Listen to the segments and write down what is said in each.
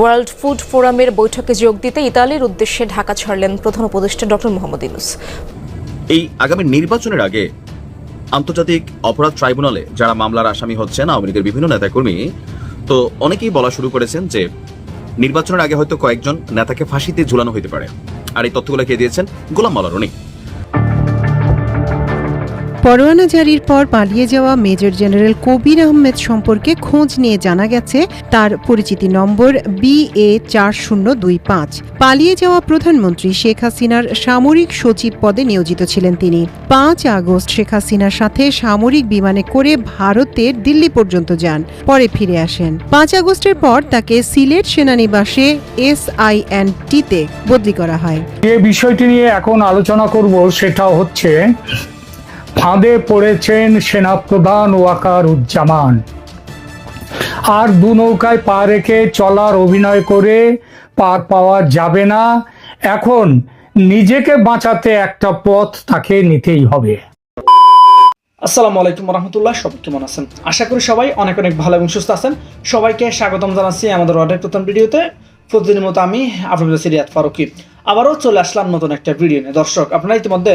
World food ফোরামের বৈঠকে যোগ দিতে ইতালির উদ্দেশ্যে ঢাকা ছাড়লেন প্রধান উপদেষ্টা ডক্টর মোহাম্মদ ইউনুস। এই আগামী নির্বাচনের আগে আন্তর্জাতিক অপরাধ ট্রাইব্যুনালে যারা মামলার আসামি হচ্ছেন, আওয়ামী লীগের বিভিন্ন নেতাকর্মী, তো অনেকেই বলা শুরু করেছেন যে নির্বাচনের আগে হয়তো কয়েকজন নেতাকে ফাঁসিতে ঝুলানো হতে পারে। আর এই তথ্যগুলো কে দিয়েছেন? গোলাম মাল্লা রনি পরোয়ানা জারির পর পালিয়ে যাওয়া মেজর জেনারেল কবির আহমেদ সম্পর্কে খোঁজ নিয়ে জানা গেছে, তার পরিচিতি নম্বর বি এ চার শূন্য দুই পাঁচ। পালিয়ে যাওয়া প্রধানমন্ত্রী শেখ হাসিনার সামরিক সচিব পদে নিয়োজিত ছিলেন তিনি। পাঁচ আগস্ট শেখ হাসিনার সাথে সামরিক বিমানে করে ভারতের দিল্লি পর্যন্ত যান, পরে ফিরে আসেন। পাঁচ আগস্টের পর তাকে সিলেট সেনানিবাসে এস আই এন টিতে বদলি করা হয়। যে বিষয়টি নিয়ে এখন আলোচনা করব সেটা হচ্ছে ফাঁদে পড়েছেন সেনাপ্রধান ওয়াকার উজ্জামান আর দু নৌকায় পা রেখে চলার অভিনয় করে পার পাওয়া যাবে না। এখন নিজেকে বাঁচাতে একটা পথ তাকে নিতেই হবে। আসসালামু আলাইকুম রহমতুল্লাহ, সবাই কেমন আছেন? আশা করি সবাই অনেক অনেক ভালো এবং সুস্থ আছেন। সবাইকে স্বাগতম জানাচ্ছি আমাদের অনেক প্রথম ভিডিওতে। প্রতিদিনের মতো আমি আপনাদের সিরিয়াত ফারুকি। আবারও চলে আসলাম নতুন একটা ভিডিও নিয়ে। দর্শক, আপনারা ইতিমধ্যে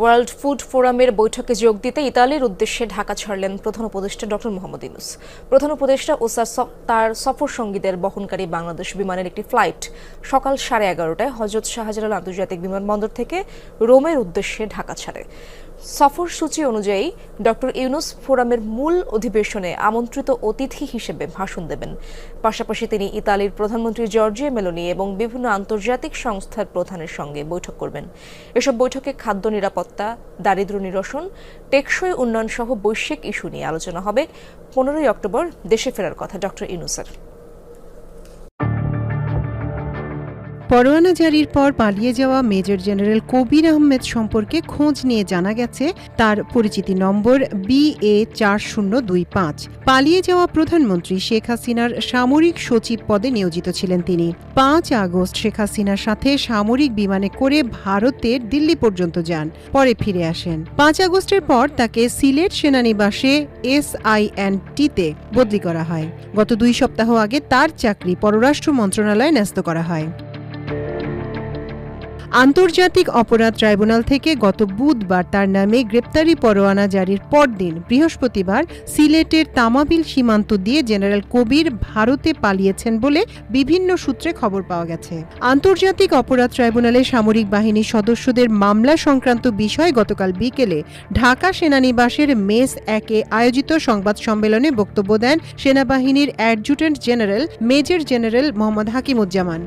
ওয়ার্ল্ড ফুড ফোরামের বৈঠকে যোগ দিতে ইতালির উদ্দেশ্যে ঢাকা ছাড়লেন প্রধান উপদেষ্টা ডক্টর মোহাম্মদ ইনুস প্রধান উপদেষ্টা ও তার তার সফর সঙ্গীদের বহনকারী বাংলাদেশ বিমানের একটি ফ্লাইট সকাল সাড়ে এগারোটায় হজরত শাহজালাল আন্তর্জাতিক বিমানবন্দর থেকে রোমের উদ্দেশ্যে ঢাকা ছাড়ে। সফর সূচি অনুযায়ী ডক্টর ইউনুস ফোরামের মূল অধিবেশনে আমন্ত্রিত অতিথি হিসেবে ভাষণ দেবেন। পাশাপাশি তিনি ইতালির প্রধানমন্ত্রী জর্জিয়া মেলোনি এবং বিভিন্ন আন্তর্জাতিক সংস্থার প্রধানের সঙ্গে বৈঠক করবেন। এসব বৈঠকে খাদ্য নিরাপত্তা, দারিদ্র্য নিরসন, টেকসই উন্নয়ন সহ বৈশ্বিক ইস্যু নিয়ে আলোচনা হবে। পনেরোই অক্টোবর দেশে ফেরার কথা ডক্টর ইউনুসের। পরোয়ানা জারির পর পালিয়ে যাওয়া মেজর জেনারেল কবির আহমেদ সম্পর্কে খোঁজ নিয়ে জানা গেছে, তার পরিচিতি নম্বর বি এ চার শূন্য দুই পাঁচ। পালিয়ে যাওয়া প্রধানমন্ত্রী শেখ হাসিনার সামরিক সচিব পদে নিয়োজিত ছিলেন তিনি। পাঁচ আগস্ট শেখ হাসিনার সাথে সামরিক বিমানে করে ভারতের দিল্লি পর্যন্ত যান, পরে ফিরে আসেন। পাঁচ আগস্টের পর তাকে সিলেট সেনানিবাসে এস আই এন টিতে বদলি করা হয়। গত দুই সপ্তাহ আগে তার চাকরি পররাষ্ট্র মন্ত্রণালয়ে ন্যস্ত করা হয়। আন্তর্জাতিক অপরাধ ট্রাইব্যুনাল থেকে গত বুধবার তার নামে গ্রেপ্তারি পরোয়ানা জারির পরদিন বৃহস্পতিবার সিলেটের তামাবিল সীমান্ত দিয়ে জেনারেল কবির ভারতে পালিয়েছেন বলে বিভিন্ন সূত্রে খবর পাওয়া গেছে। আন্তর্জাতিক অপরাধ ট্রাইব্যুনালে সামরিক বাহিনীর সদস্যদের মামলা সংক্রান্ত বিষয় গতকাল বিকেলে ঢাকা সেনানিবাসের মেস একে আয়োজিত সংবাদ সম্মেলনে বক্তব্য দেন সেনাবাহিনীর adjutant general major general Mohammad Hakimuzzaman.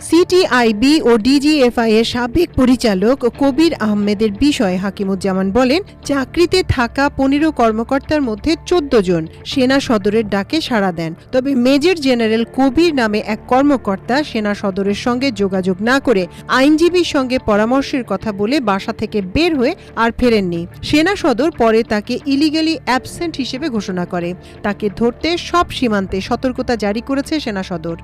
CTIB ও ডিজিএফআই এর সাবেক পরিচালক কবির আহমেদের বিষয়ে হাকিমুজ্জামান বলেন, চাকরিতে থাকা পনেরো কর্মকর্তার মধ্যে চোদ্দ জন সেনা সদরের ডাকে সাড়া দেন। তবে মেজর জেনারেল কবির নামে এক কর্মকর্তা সেনা সদরের সঙ্গে যোগাযোগ না করে আইনজীবীর সঙ্গে পরামর্শের কথা বলে বাসা থেকে বের হয়ে আর ফেরেননি। সেনা সদর পরে তাকে ইলিগালি অ্যাবসেন্ট হিসেবে ঘোষণা করে। তাকে ধরতে সব সীমান্তে সতর্কতা জারি করেছে সেনা সদর।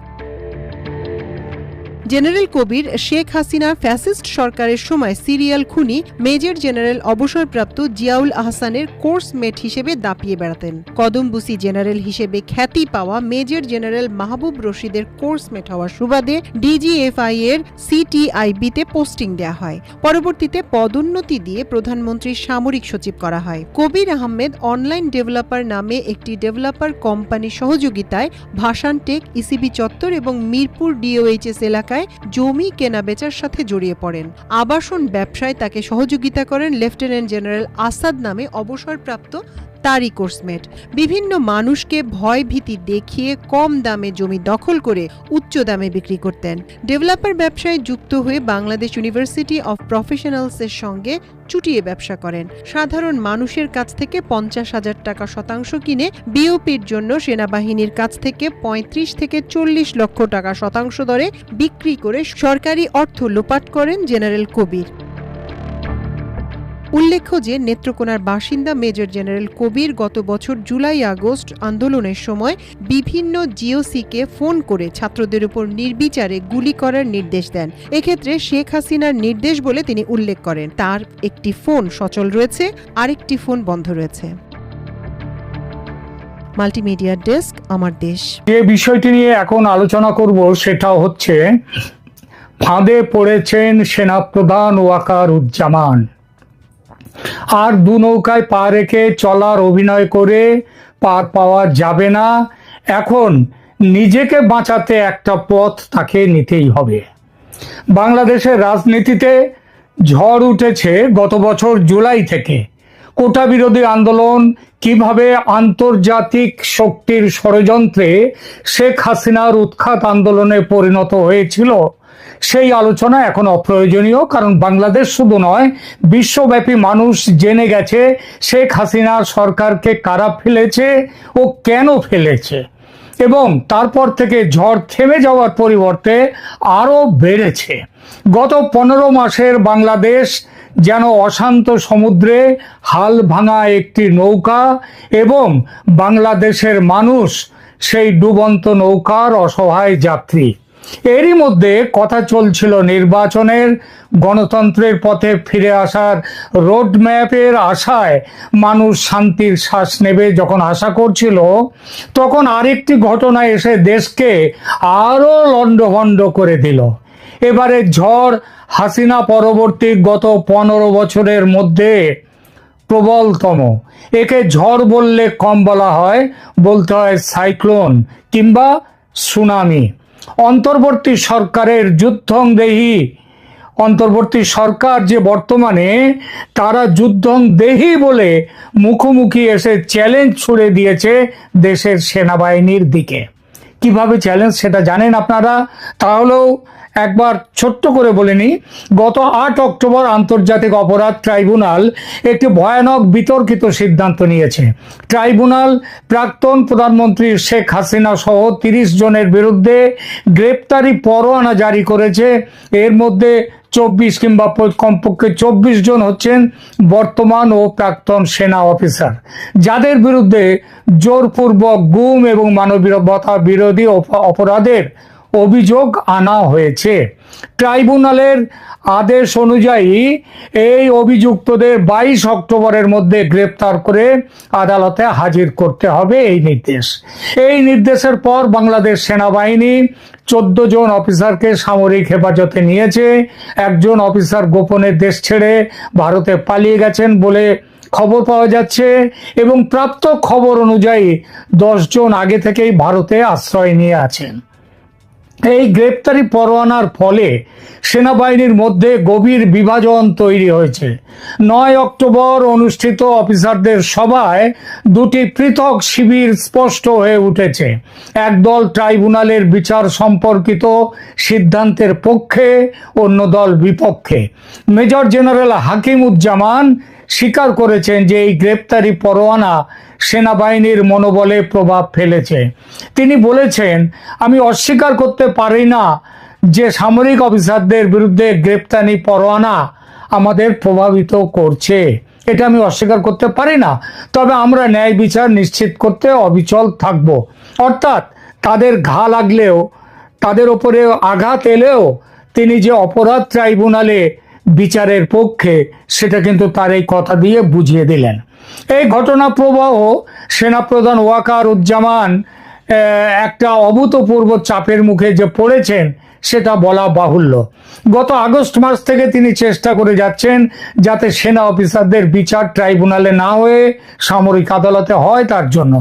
জেনারেল কবির শেখ হাসিনা ফ্যাসিস্ট সরকারের সময় সিরিয়াল খুনি মেজর জেনারেল অবসরপ্রাপ্ত জিয়াউল আহসানের কোর্স মেট হিসেবে দাপিয়ে বেড়াতেন। কদমবুসি জেনারেল হিসেবে খ্যাতি পাওয়া মেজর জেনারেল মাহবুব রশিদের কোর্স মেট হওয়ার সুবাদে ডিজিএফআই এর সিটিআইবিতে পোস্টিং দেয়া হয়। পরবর্তীতে পদোন্নতি দিয়ে প্রধানমন্ত্রীর সামরিক সচিব করা হয়। কবির আহমেদ অনলাইন ডেভেলপার নামে একটি ডেভেলপার কোম্পানির সহযোগিতায় ভাসান টেক ইসিবি চত্বর এবং মিরপুর ডিওএইচএস এলাকায় জমি কেনাবেচার সাথে জড়িয়ে পড়েন। আবাসন ব্যবসায় তাকে সহযোগিতা করেন লেফটেন্যান্ট জেনারেল আসাদ নামে অবসরপ্রাপ্ত তারই কোর্সমেট বিভিন্ন মানুষকে ভয় ভীতি দেখিয়ে কম দামে জমি দখল করে উচ্চ দামে বিক্রি করতেন। ডেভেলপার ব্যবসায় যুক্ত হয়ে বাংলাদেশ ইউনিভার্সিটি অফ প্রফেশনালসের সঙ্গে চুটিয়ে ব্যবসা করেন। সাধারণ মানুষের কাছ থেকে পঞ্চাশ হাজার টাকা শতাংশ কিনে বিওপির জন্য সেনাবাহিনীর কাছ থেকে পঁয়ত্রিশ থেকে চল্লিশ লক্ষ টাকা শতাংশ দরে বিক্রি করে সরকারি অর্থ লোপাট করেন জেনারেল কবির। উল্লেখ্য যে নেত্রকোনার বাসিন্দা মেজর জেনারেল কবির গত বছর জুলাই আগস্ট আন্দোলনের সময় বিভিন্ন জিওসিকে ফোন করে ছাত্রদের উপর নির্বিচারে গুলি করার নির্দেশ দেন। এক্ষেত্রে শেখ হাসিনার নির্দেশ বলে তিনি উল্লেখ করেন। তার একটি ফোন সচল রয়েছে, আরেকটি ফোন বন্ধ রয়েছে। মাল্টিমিডিয়া ডেস্ক, আমার দেশ। যে বিষয়টি নিয়ে এখন আলোচনা করব সেটা হচ্ছে, ফাঁদে পড়েছেন সেনাপ্রধান ওয়াকার উজ্জামান আর দু নৌকায় পা রেখে চলার অভিনয় করে পার পাওয়া যাবে না। এখন নিজেকে বাঁচাতে একটা পথ তাকে নিতেই হবে। বাংলাদেশের রাজনীতিতে ঝড় উঠেছে গত বছর জুলাই থেকে। কোটা বিরোধী আন্দোলন কীভাবে আন্তর্জাতিক শক্তির ষড়যন্ত্রে শেখ হাসিনার উৎখাত আন্দোলনে পরিণত হয়েছিল সেই আলোচনা এখন অপ্রয়োজনীয়, কারণ বাংলাদেশ শুধু নয়, বিশ্বব্যাপী মানুষ জেনে গেছে শেখ হাসিনা সরকারকে কারা ফেলেছে ও কেন ফেলেছে। এবং তারপর থেকে ঝড় থেমে যাওয়ার পরিবর্তে আরও বেড়েছে। গত পনেরো মাসের বাংলাদেশ যেন অশান্ত সমুদ্রে হাল ভাঙা একটি নৌকা এবং বাংলাদেশের মানুষ সেই ডুবন্ত নৌকার অসহায় যাত্রী। এরই মধ্যে কথা চলছিল নির্বাচনের গণতন্ত্রের পথে ফিরে আসার রোড ম্যাপের আশায় মানুষ শান্তির শ্বাস নেবে যখন আশা করছিল, তখন আরেকটি ঘটনা এসে দেশকে আরও লণ্ডভণ্ড করে দিল। এবারে ঝড় হাসিনা পরবর্তী গত পনেরো বছরের মধ্যে প্রবলতম। একে ঝড় বললে কম বলা হয়, বলতে হয় সাইক্লোন কিংবা সুনামি। অন্তর্বর্তী সরকারের যুদ্ধং দেহি অন্তর্বর্তী সরকার যে বর্তমানে তারা যুদ্ধং দেহি বলে মুখোমুখি এসে চ্যালেঞ্জ ছুড়ে দিয়েছে দেশের সেনাবাহিনীর দিকে। কীভাবে চ্যালেঞ্জ সেটা জানেন আপনারা? তাহলেও একবার ছোট্ট করে বলে নিই, গত আট অক্টোবর আন্তর্জাতিক অপরাধ ট্রাইব্যুনাল একটি ভয়ানক বিতর্কিত সিদ্ধান্ত নিয়েছে। ট্রাইব্যুনাল প্রাক্তন প্রধানমন্ত্রী শেখ হাসিনা সহ তিরিশ জনের বিরুদ্ধে গ্রেপ্তারি পরোয়ানা জারি করেছে। এর মধ্যে চব্বিশ কিংবা কমপক্ষে চব্বিশ জন হচ্ছেন বর্তমান ও প্রাক্তন সেনা অফিসার। যাদের বিরুদ্ধে জোরপূর্বক গুম এবং মানবতা বিরোধী অপ- অপরাধের অভিযোগ আনা হয়েছে। ট্রাইব্যুনালের আদেশ অনুযায়ী এই অভিযুক্তদের বাইশ অক্টোবরের মধ্যে গ্রেপ্তার করে আদালতে হাজির করতে হবে এই নির্দেশ। এই নির্দেশের পর বাংলাদেশ সেনাবাহিনী চোদ্দ জন অফিসারকে সামরিক হেফাজতে নিয়েছে। একজন অফিসার গোপনে দেশ ছেড়ে ভারতে পালিয়ে গেছেন বলে খবর পাওয়া যাচ্ছে এবং প্রাপ্ত খবর অনুযায়ী জন আগে থেকেই ভারতে আশ্রয় নিয়ে আছেন। এই গ্রেপ্তারি পরোয়ানার ফলে সেনাবাহিনীর মধ্যে গভীর বিভাজন তৈরি হয়েছে। নয় অক্টোবর অনুষ্ঠিত অফিসারদের সভায় দুটি পৃথক শিবির স্পষ্ট হয়ে উঠেছে। একদল ট্রাইব্যুনালের বিচার সম্পর্কিত সিদ্ধান্তের পক্ষে, অন্য দল বিপক্ষে। মেজর জেনারেল হাকিমুজ্জামান স্বীকার করেছেন যে এই গ্রেপ্তারি পরোয়ানা সেনাবাহিনীর মনোবলে প্রভাব ফেলেছে। তিনি বলেছেন, আমি অস্বীকার করতে পারি না যে সামরিক অফিসারদের বিরুদ্ধে গ্রেপ্তারি পরোয়ানা আমাদের প্রভাবিত করছে। এটা আমি অস্বীকার করতে পারি না। তবে আমরা ন্যায় বিচার নিশ্চিত করতে অবিচল থাকব। অর্থাৎ তাদের ঘা লাগলেও, তাদের ওপরে আঘাত এলেও, তিনি যে অপরাধ ট্রাইব্যুনালে বিচারের পক্ষে সেটা কিন্তু তার এই কথা দিয়ে বুঝিয়ে দিলেন। এই ঘটনা প্রবাহ সেনাপ্রধান ওয়াকার উজ্জামান একটা অভূতপূর্ব চাপের মুখে যে পড়েছেন সেটা বলা বাহুল্য। গত আগস্ট মাস থেকে তিনি চেষ্টা করে যাচ্ছেন যাতে সেনা অফিসারদের বিচার ট্রাইব্যুনালে না হয়ে সামরিক আদালতে হয় তার জন্য।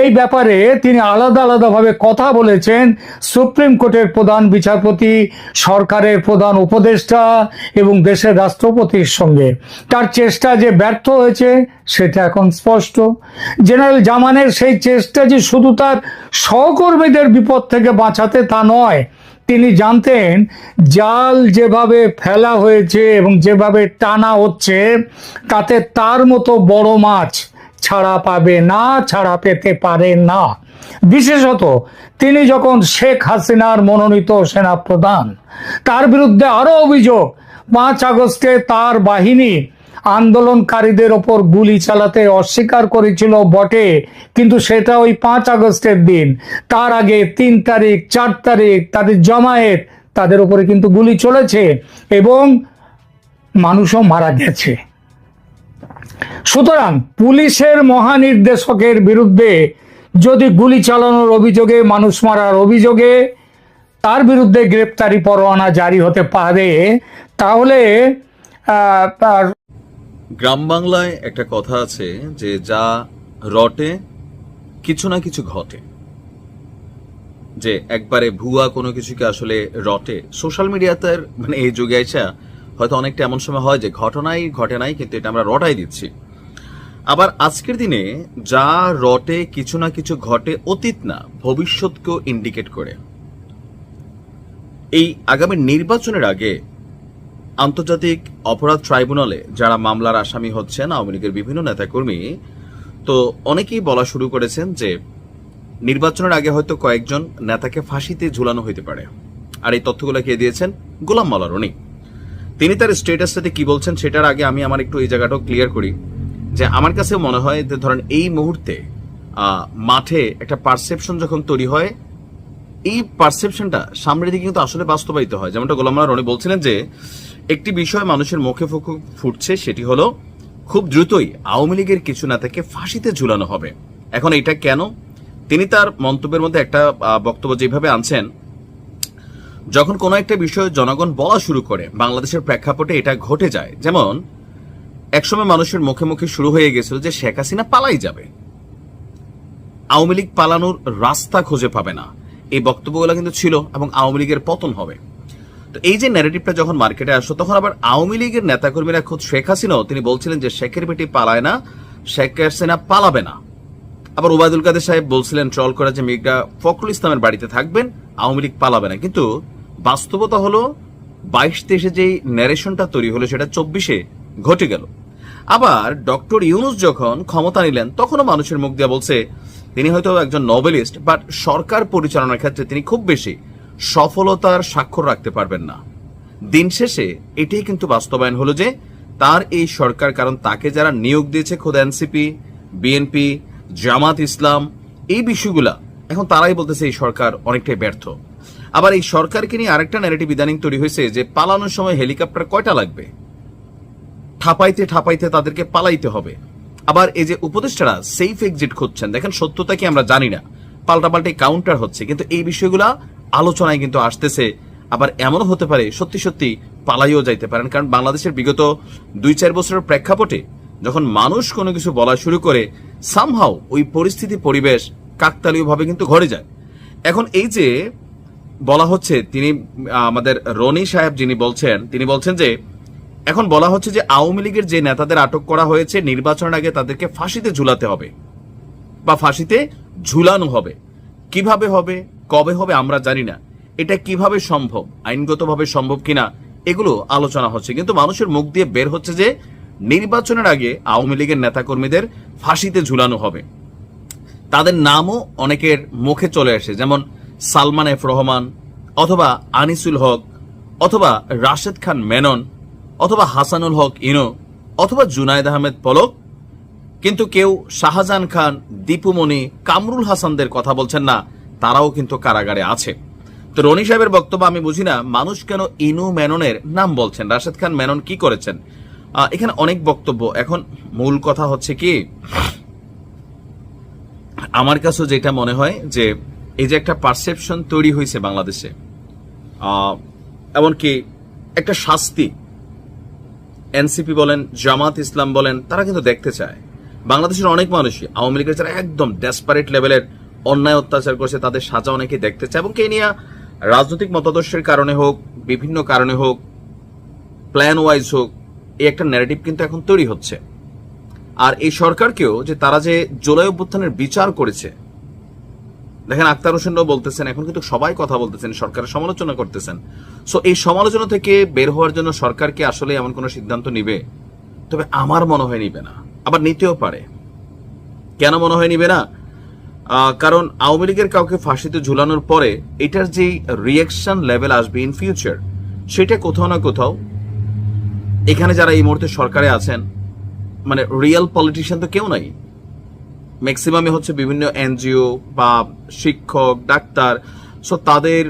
এই ব্যাপারে তিনি আলাদা আলাদাভাবে কথা বলেছেন সুপ্রিম কোর্টের প্রধান বিচারপতি, সরকারের প্রধান উপদেষ্টা এবং দেশের রাষ্ট্রপতির সঙ্গে। তার চেষ্টা যে ব্যর্থ হয়েছে সেটা এখন স্পষ্ট। জেনারেল জামানের সেই চেষ্টা যে শুধু তার সহকর্মীদের বিপদ থেকে বাঁচাতে তা নয় তিনি জানতেন জাল যেভাবে ফেলা হয়েছে এবং যেভাবে টানা হচ্ছে, তাতে তার মতো বড় মাছ ছাড়া পাবে না, ছাড়া পেতে পারে না। বিশেষত তিনি যখন শেখ হাসিনার মনোনীত সেনাপ্রধান, তার বিরুদ্ধে আরও অভিযোগ, পাঁচ আগস্টে তার বাহিনী আন্দোলনকারীদের ওপর গুলি চালাতে অস্বীকার করেছিল বটে কিন্তু সেটা ওই পাঁচ আগস্টের দিন। তার আগে তিন তারিখ চার তারিখ তাদের জমায়েত তাদের উপরে কিন্তু গুলি চলেছে এবং মানুষও মারা গেছে। সুতরাং পুলিশের মহানির্দেশকের বিরুদ্ধে যদি গুলি চালানোর অভিযোগে মানুষ মারার অভিযোগে তার বিরুদ্ধে গ্রেপ্তারি পরোয়ানা জারি হতে পারে তাহলে আহ, গ্রাম বাংলায় একটা কথা আছে যে যা রটে, কিছু না কিছু ঘটে। যে একবারে ভুয়া কোনো কিছুকে আসলে রটে। সোশ্যাল মিডিয়াতে মানে এই যুগে এসে হয়তো অনেকটা এমন সময় হয় যে ঘটনাই ঘটে নাই, কিন্তু এটা আমরা রটাই দিচ্ছি। আবার আজকের দিনে যা রটে, কিছু না কিছু ঘটে অতীত না, ভবিষ্যৎকেও ইন্ডিকেট করে। এই আগামী নির্বাচনের আগে আন্তর্জাতিক অপরাধ ট্রাইব্যুনালে যারা মামলার আসামি হচ্ছেন, আওয়ামী লীগের বিভিন্ন নেতাকর্মী, তো অনেকেই বলা শুরু করেছেন যে নির্বাচনের আগে হয়তো কয়েকজন নেতাকে ফাঁসিতে ঝুলানো হইতে পারে। আর এই তথ্যগুলো কে দিয়েছেন? গোলাম মাওলা রনি। তিনি তার স্টেটাসটাতে কি বলছেন সেটার আগে আমি আমার একটু এই জায়গাটাও ক্লিয়ার করি যে আমার কাছে মনে হয় যে ধরেন এই মুহূর্তে মাঠে একটা পারসেপশন যখন তৈরি হয়, এই পারসেপশনটা সামনের দিকে কিন্তু আসলে বাস্তবায়িত হয়। যেমনটা গোলাম রনি বলছিলেন যে একটি বিষয় মানুষের মুখে ফুকু ফুটছে, সেটি হলো খুব দ্রুতই আওয়ামী লীগের কিছু নেতাকে ফাঁসিতে ঝুলানো হবে। এখন এটা কেন? তিনি তার মন্তব্যের মধ্যে একটা বক্তব্য যেভাবে আনছেন, যখন কোনো একটা বিষয় জনগণ বলা শুরু করে, বাংলাদেশের প্রেক্ষাপটে এটা ঘটে যায়। যেমন, একসময় মানুষের মুখে মুখে শুরু হয়ে গেছিল যে শেখ হাসিনা পালাই যাবে। আওয়ামী লীগ পালানোর রাস্তা খুঁজে পাবে না। এই বক্তব্যগুলো কিন্তু ছিল এবং আওয়ামী লীগের পতন হবে। এই যে ন্যারেটিভটা যখন মার্কেটে আসলো, তখন আবার আওয়ামী লীগের নেতাকর্মীরা খুদ শেখ হাসিনাও, তিনি বলছিলেন যে শেখের বেটি পালায় না, শেখ হাসিনা পালাবে না। আবার ওবায়দুল কাদের সাহেব বলছিলেন ট্রল করে যে মির্জা ফখরুল ইসলামের বাড়িতে থাকবেন, আওয়ামী লীগ পালাবে না। কিন্তু বাস্তবতা হলো, বাইশ তেইশে যেই ন্যারেশনটা তৈরি হলো, সেটা চব্বিশে ঘটে গেল। আবার ডক্টর ইউনুস যখন ক্ষমতা নিলেন, তখনও মানুষের মুখ দিয়ে বলছে, তিনি হয়তো একজন নোবেলিস্ট বাট সরকার পরিচালনার ক্ষেত্রে তিনি খুব বেশি। সফলতার স্বাক্ষর রাখতে পারবেন না। দিন শেষে এটাই কিন্তু বাস্তবায়ন হলো যে, তার এই সরকার, কারণ তাকে যারা নিয়োগ দিয়েছে খোদ এনসিপি, বিএনপি, জামাত ইসলাম, এই বিষয়গুলা, এখন তারাই বলতেছে এই সরকার অনেকটাই ব্যর্থ। আবার এই সরকারকে নিয়ে আরেকটা ন্যারেটিভ ইদানিং তৈরি হয়েছে যে, পালানোর সময় হেলিকপ্টার কয়টা লাগবে? ঠাপাইতে ঠাপাইতে তাদেরকে পালাইতে হবে। আবার এই যে উপদেষ্টারা সেফ এক্সিট খুঁজছেন, দেখেন সত্যতা কি আমরা জানি না। পাল্টাপাল্টি কাউন্টার হচ্ছে, কিন্তু এই বিষয়গুলা আলোচনায় কিন্তু আসতেছে। আবার এমনও হতে পারে, সত্যি সত্যি পালাইও যাইতে পারেন। কারণ বাংলাদেশের বিগত দুই চার বছরের প্রেক্ষাপটে যখন মানুষ কোনো কিছু বলা শুরু করে সামহাও ওই পরিস্থিতি, পরিবেশ কাকতালীয়ভাবে কিন্তু ঘরে যায়। এখন এই যে বলা হচ্ছে, তিনি, আমাদের রনি সাহেব যিনি বলছেন, তিনি বলছেন যে, এখন বলা হচ্ছে যে আওয়ামী লীগের যে নেতাদের আটক করা হয়েছে, নির্বাচনের আগে তাদেরকে ফাঁসিতে ঝুলাতে হবে। বা ফাঁসিতে ঝুলানো হবে। কীভাবে হবে, কবে হবে আমরা জানি না। এটা কীভাবে সম্ভব, আইনগতভাবে সম্ভব কিনা, এগুলো আলোচনা হচ্ছে। কিন্তু মানুষের মুখ দিয়ে বের হচ্ছে যে, নির্বাচনের আগে আওয়ামী লীগের নেতাকর্মীদের ফাঁসিতে ঝুলানো হবে। তাদের নামও অনেকের মুখে চলে আসে, যেমন সালমান এফ রহমান, অথবা আনিসুল হক, অথবা রাশেদ খান মেনন, অথবা হাসানুল হক ইনো, অথবা জুনায়দ আহমেদ পলক কিন্তু কেউ শাহজাহান খান দীপুমণি কামরুল হাসানদের কথা বলছেন না, তারাও কিন্তু কারাগারে আছে। তো রনি সাহেবের বক্তব্য আমি বুঝি না, মানুষ কেন ইনু মেননের নাম বলছেন? রাশেদ খান মেনন কি করেছেন? এখানে অনেক বক্তব্য। এখন মূল কথা হচ্ছে কি, আমার কাছেও যেটা মনে হয় যে, এই যে একটা পারসেপশন তৈরি হয়েছে বাংলাদেশে এমনকি একটা শাস্তি, এনসিপি বলেন, জামাত ইসলাম বলেন, তারা কিন্তু দেখতে চায়। বাংলাদেশের অনেক মানুষই আওয়ামী লীগের যারা একদম ডেসপারেট লেভেলের অন্যায় অত্যাচার করছে, তাদের সাজা অনেকে দেখতে চায় এবং কে নিয়ে রাজনৈতিক মতাদর্শের কারণে হোক, বিভিন্ন কারণে হোক প্ল্যান ওয়াইজ হোক, এই একটা ন্যারেটিভ কিন্তু এখন তৈরি হচ্ছে। আর এই সরকারকেও যে তারা যে জুলাই অভ্যুত্থানের বিচার করেছে, দেখেন আক্তার হোসেনরাও বলতেছেন, এখন কিন্তু সবাই কথা বলতেছেন, সরকারের সমালোচনা করতেছেন। সো এই সমালোচনা থেকে বের হওয়ার জন্য সরকারকে আসলে এমন কোনো সিদ্ধান্ত নিবে? তবে আমার মনে হয় নিবে না। আবার নিতেও পারে। কেন মনে হয় নিবে না কারণ আওয়ামী লীগের কাউকে ফাঁসিতে ঝুলানোর পরে এটার যে রিয়াকশন লেভেল আসবে ইন ফিউচার সেটা কোথাও না কোথাও এখানে যারা এই মুহূর্তে সরকারে আছেন মানে রিয়েল পলিটিশিয়ান তো কেউ নাই। ম্যাক্সিমামে হচ্ছে বিভিন্ন এনজিও বা শিক্ষক, ডাক্তার সো তাদের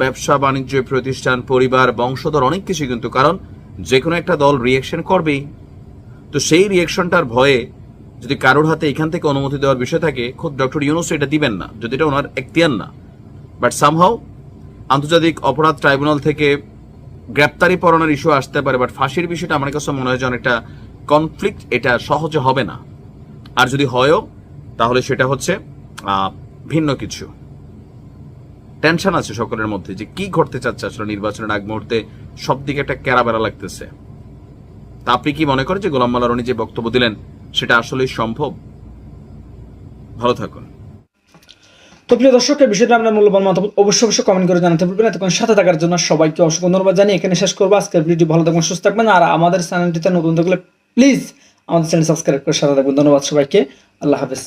ব্যবসা, বাণিজ্য প্রতিষ্ঠান, পরিবার, বংশধর অনেক কিছু কিন্তু, কারণ যে কোনো একটা দল রিয়েকশন করবেই। তো সেই রিয়েকশনটার ভয়ে যদি কারোর হাতে এখান থেকে অনুমতি দেওয়ার বিষয় থাকে, খোদ ডক্টর ইউনুস এটা দিবেন না, যদি এটা ওনার এখতিয়ার না। বাট সামহাও আন্তর্জাতিক অপরাধ ট্রাইব্যুনাল থেকে গ্রেপ্তারি পরোয়ানার ইস্যু আসতে পারে বাট ফাঁসির বিষয়টা আমার কাছে মনে হয় যে অনেকটা কনফ্লিক্ট এটা সহজে হবে না। আর যদি হয়ও, তাহলে সেটা হচ্ছে ভিন্ন কিছু। টেনশন আছে সকলের মধ্যে যে কি ঘটতে চাচ্ছে আসলে নির্বাচনের আগ মুহূর্তে সব দিকে একটা কেরাবেরা লাগতেছে। তা আপনি কি মনে করেন যে গোলাম মাল্লা রনি যে বক্তব্য দিলেন, সেটা আসলে সম্ভব? ভালো থাকুন। তো প্রিয় দর্শকের বিষয়টা আপনার মূল্যবান মতামত অবশ্যই অবশ্যই কমেন্ট করে জানাতে পারবেন এতক্ষণ সাথে থাকার জন্য সবাইকে অসংখ্য ধন্যবাদ জানিয়ে এখানে শেষ করব। আজকের ভিডিও ভালো থাকবেন সুস্থ থাকবেন। আর আমাদের চ্যানেলটিতে নতুন থাকলে প্লিজ আমাদের চ্যানেল সাবস্ক্রাইব করে সাথে থাকবেন। ধন্যবাদ সবাইকে। আল্লাহ হাফেজ।